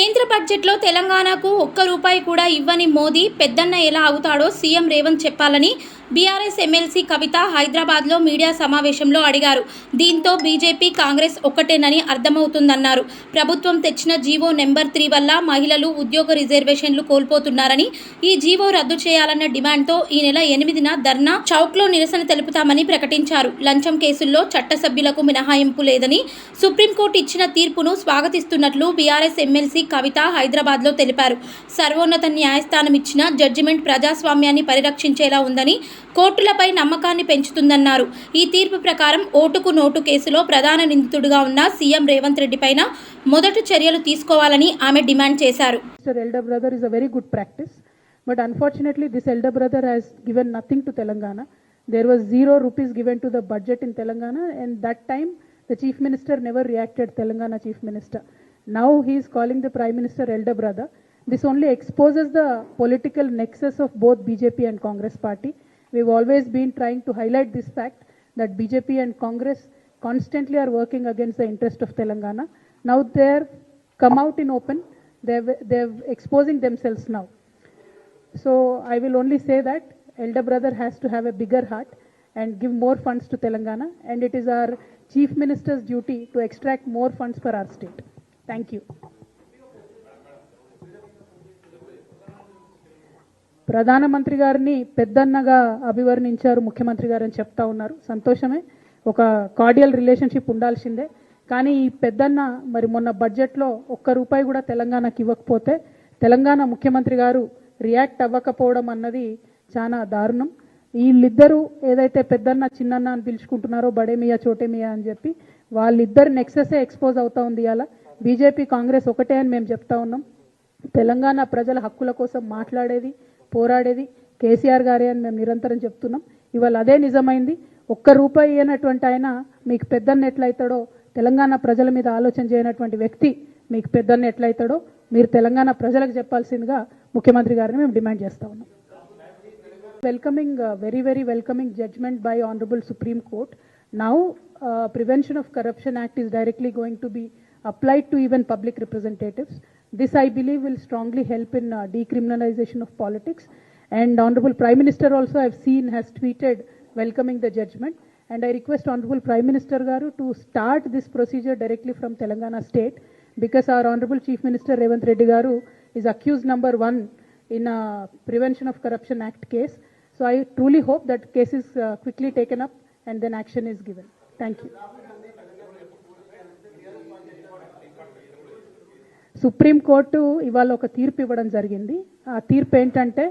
కేంద్ర బడ్జెట్లో తెలంగాణకు ఒక్క రూపాయి కూడా ఇవ్వని మోదీ పెద్దన్న ఎలా అవుతాడో సీఎం రేవంత్ చెప్పాలని బీఆర్ఎస్ ఎమ్మెల్సీ కవిత హైదరాబాద్లో మీడియా సమావేశంలో అడిగారు. దీంతో బీజేపీ కాంగ్రెస్ ఒక్కటేనని అర్థమవుతుందన్నారు. ప్రభుత్వం తెచ్చిన జీవో నెంబర్ త్రీ వల్ల మహిళలు ఉద్యోగ రిజర్వేషన్లు కోల్పోతున్నారని ఈ జీవో రద్దు చేయాలన్న డిమాండ్తో ఈ నెల ఎనిమిదిన ధర్నా చౌక్లో నిరసన తెలుపుతామని ప్రకటించారు. లంచం కేసుల్లో చట్టసభ్యులకు మినహాయింపు లేదని సుప్రీంకోర్టు ఇచ్చిన తీర్పును స్వాగతిస్తున్నట్లు బీఆర్ఎస్ ఎమ్మెల్సీ కవిత హైదరాబాద్లో తెలిపారు. సర్వోన్నత న్యాయస్థానం ఇచ్చిన జడ్జిమెంట్ ప్రజాస్వామ్యాన్ని పరిరక్షించేలా ఉందని కోర్టులపై నమ్మకాన్ని పెంచుతుందన్నారు. ఈ తీర్పు ప్రకారం ఓటుకు నోటు కేసులో ప్రధాన నిందితుడుగా ఉన్న సీఎం రేవంత్ రెడ్డిపై మొదటి చర్యలు తీసుకోవాలని ఆమె డిమాండ్ చేశారు. But unfortunately this elder brother has given nothing to Telangana there was zero rupees given to the budget in Telangana and that time the chief minister never reacted Telangana chief minister now he is calling the prime minister elder brother this only exposes the political nexus of both BJP and Congress party We've always been trying to highlight this fact that BJP and Congress constantly are working against the interest of Telangana. Now they're come out in open. They're, they're exposing themselves now. So I will only say that elder brother has to have a bigger heart and give more funds to Telangana, and it is our chief minister's duty to extract more funds for our state. Thank you. ప్రధానమంత్రి గారిని పెద్దన్నగా అభివర్ణించారు ముఖ్యమంత్రి గారు అని చెప్తా ఉన్నారు. సంతోషమే. ఒక కార్డియల్ రిలేషన్షిప్ ఉండాల్సిందే. కానీ ఈ పెద్దన్న మరి మొన్న బడ్జెట్లో ఒక్క రూపాయి కూడా తెలంగాణకి ఇవ్వకపోతే తెలంగాణ ముఖ్యమంత్రి గారు రియాక్ట్ అవ్వకపోవడం అన్నది చాలా దారుణం. వీళ్ళిద్దరూ ఏదైతే పెద్దన్న చిన్నన్న అని పిలుచుకుంటున్నారో బడేమియా చోటేమియా అని చెప్పి వాళ్ళిద్దరు నెక్సెసే ఎక్స్పోజ్ అవుతా ఉంది అలా బీజేపీ కాంగ్రెస్ ఒకటే అని మేము చెప్తా ఉన్నాం. తెలంగాణ ప్రజల హక్కుల కోసం మాట్లాడేది పోరాడేది కేసీఆర్ గారే అని మేము నిరంతరం చెప్తున్నాం. ఇవాళ అదే నిజమైంది. ఒక్క రూపాయి అయినటువంటి ఆయన మీకు పెద్దన్న ఎట్లయితాడో తెలంగాణ ప్రజల మీద ఆలోచన చేయనటువంటి వ్యక్తి మీకు పెద్దన్న ఎట్లయితాడో మీరు తెలంగాణ ప్రజలకు చెప్పాల్సిందిగా ముఖ్యమంత్రి గారిని మేము డిమాండ్ చేస్తా ఉన్నాం. Welcoming very very welcoming judgement by honourable supreme court now prevention of corruption act is directly going to be applied to even public representatives this i believe will strongly help in uh, decriminalization of politics and honorable prime minister also i've seen has tweeted welcoming the judgment and i request honorable prime minister garu to start this procedure directly from telangana state because our honorable chief minister revanth reddy garu is accused number 1 in a Prevention of Corruption Act case. So I truly hope that case is uh, quickly taken up and then action is given. Thank you. Supreme court ఇవాళ ఒక తీర్పు ఇవ్వడం జరిగింది. ఆ తీర్పు ఏంటంటే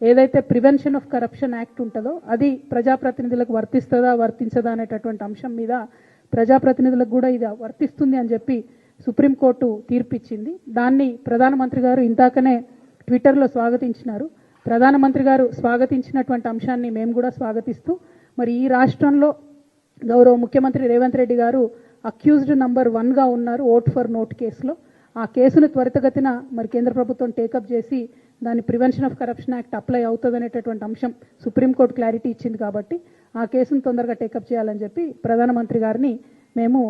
ఏదైతే prevention of corruption act ఉంటుందో అది ప్రజాప్రతినిధులకు వర్తిస్తుందా వర్తించదా అనేటటువంటి అంశం మీద ప్రజాప్రతినిధులకు కూడా ఇది వర్తిస్తుంది అని చెప్పి సుప్రీంకోర్టు తీర్పు ఇచ్చింది దాన్ని ప్రధానమంత్రి గారు ఇందాకనే ట్విట్టర్లో స్వాగతించినారు. ప్రధానమంత్రి గారు స్వాగతించినటువంటి అంశాన్ని మేము కూడా స్వాగతిస్తూ మరి ఈ రాష్ట్రంలో గౌరవ ముఖ్యమంత్రి రేవంత్ రెడ్డి గారు అక్యూజ్డ్ నంబర్ వన్గా ఉన్నారు ఓట్ ఫర్ నోట్ కేసులో. ఆ కేసును త్వరితగతిన మరి కేంద్ర ప్రభుత్వం టేకప్ చేసి దాని prevention of corruption act apply అవుతుంది అనేటటువంటి అంశం సుప్రీంకోర్టు క్లారిటీ ఇచ్చింది కాబట్టి ఆ కేసును తొందరగా టేకప్ చేయాలని చెప్పి ప్రధానమంత్రి గారిని మేము